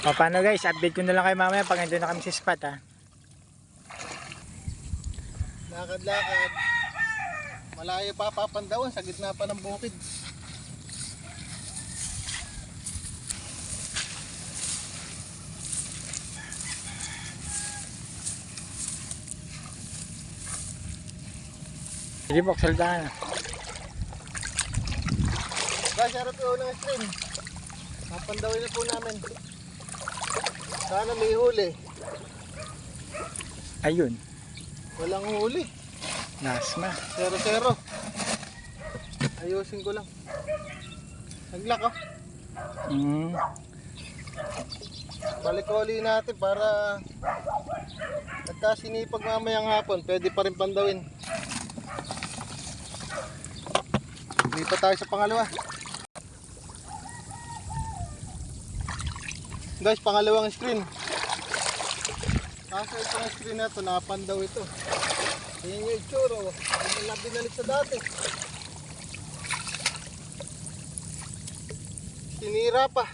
O paano guys, update ko na lang kayo mamaya pag nandun na kami sa spot ha. Lakad-lakad. Malayo pa papandawan sa gitna pa ng bukid. Sige po, saldahan na. Guys, harap yung unang stream. Papandawin na po namin. Sana may huli. Ayun, Walang huli. nasma. Zero zero. Ayusin ko lang. Naglak oh. Mm. Balik uli natin para pagka sinipag mamayang hapon, pwede pa rin pandawin. Lipat tayo sa pangalawa. Guys, pangalawang screen. Kaso itong screen na ito, napandaw ito. Yan yung itsura. oh. Hindi na binalik sa dati. Sinira pa.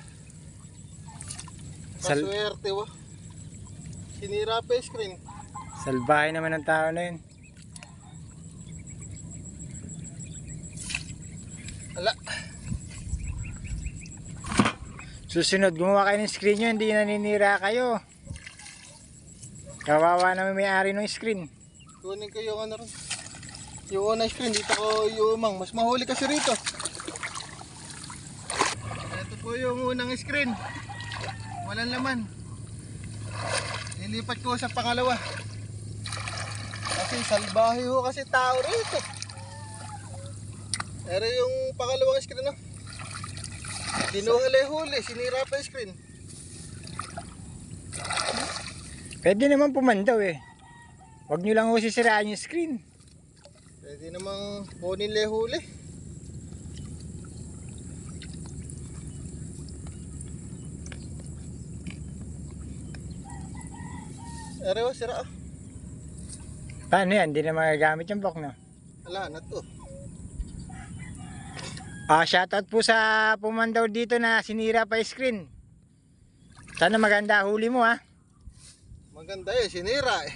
Sal- Paswerte wa. Sinira pa yung screen. Salbahe naman ng tao na yun. Susunod, gumawa kayo ng screen nyo, hindi naninira kayo. Kawawa naman may-ari ng screen. Kunin ko yung ano rin. Yung unang screen. Dito ko yung Mas mahuli kasi rito. Ito po yung unang screen. Walang laman. Nilipat ko sa pangalawa. Kasi salbahe ho kasi tao rito. Pero yung pangalawang screen no. Dinuhali huli. Sinira pa yung screen. Pwede naman pumandaw eh. Huwag nyo lang ho sisiraan yung screen. Pwede namang kunin le huli. Arewa, sira ah. Paano yan? Hindi na magagamit yung box no? Wala na to. Ah, shoutout po sa pumandaw dito na sinira pa screen. Sana maganda huli mo ha. Maganda eh, sinira eh.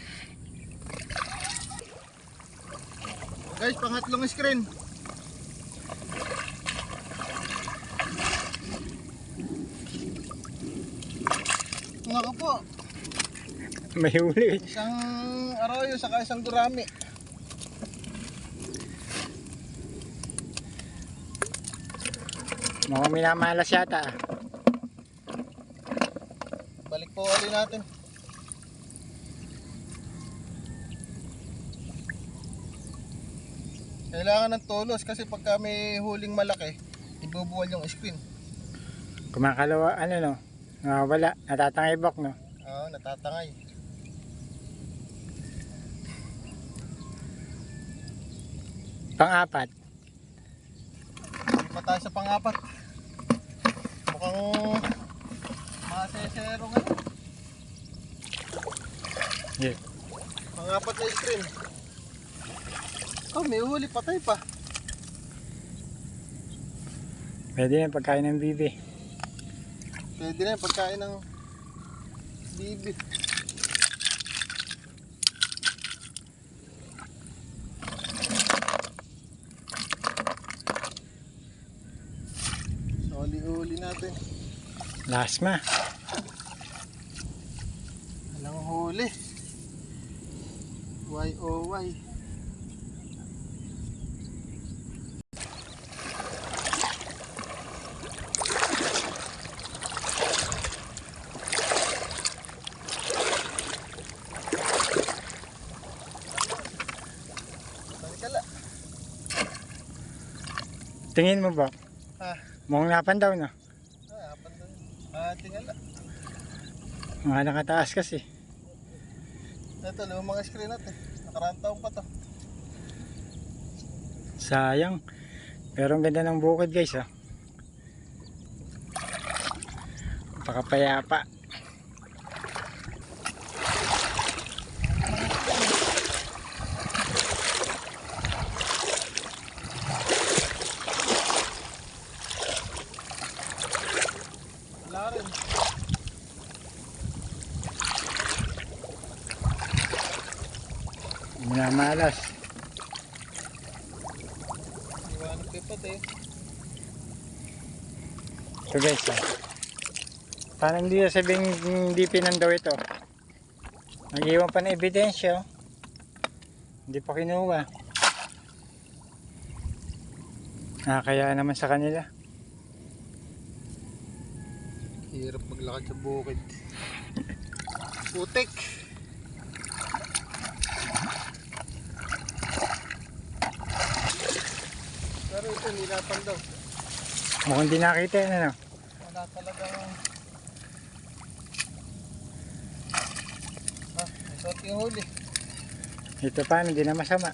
Guys, pangatlong screen. Naka po, May huli. isang arroyo saka isang gurami. Mga minamalas yata. Balik po ulit natin. Kailangan ng tulos kasi pagka may huling malaki, ibubuwal yung screen. Kumakalawa, ano no? Nawawala. Natatangay box no? Oo, natatangay. Pang-apat. Pa tayo sa pangapat. Mukhang masesero nga. Yeah. Pangapat na screen. Oh, may huli patay pa. Pwede na pagkain ng bibi. Pwede na pagkain ng bibi. Natin. Lasma. Walang huli. Why oh why? Tingin mo ba? Ah, Mukhang napandaw na. ah, apan doon. Ah, tingala. Mga nakataas kasi. Ito, lumang screen natin. Nakaraan taon pa to. Sayang. Pero ang ganda ng bukid guys ah. Pakapayapa. Namalas. Iwanag kay pati. So guys, ah. paano hindi sabihin hindi pinandaw ito? Nag-iwan pa ng ebidensya. oh. Hindi pa kinuha. Ah, kaya naman sa kanila. Hirap maglakad sa bukid. Putik. Pero ito, nilapan daw. Mukhang di nakita yan, ano? Wala talagang... Ah, may suot yung huli. Ito pa, hindi na masama.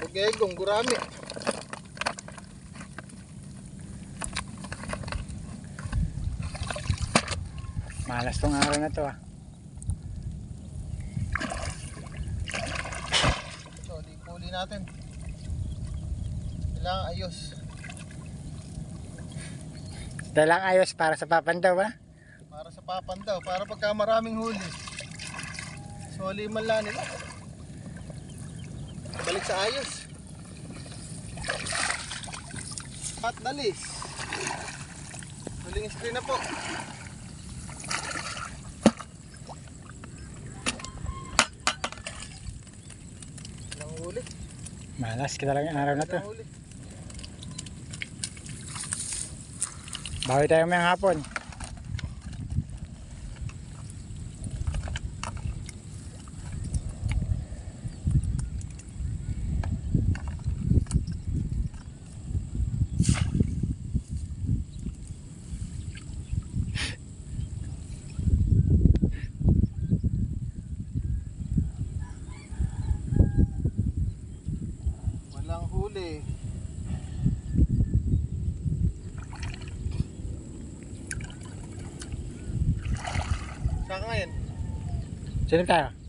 Okay, gong gurami. Malas tong araw na to, ah. So, di huli natin. Kailangan ayos. Dalang ayos para sa papandaw, ah. Para sa papan daw. Para pagka maraming huli. Soli man lang nila. Balik sa ayos. At dalis. Huling screen na po. Walang huli. Malas ka talagang araw na to. Bawi tayo may hapon. Walang huli. Saan ka ngayon? Sino tayo?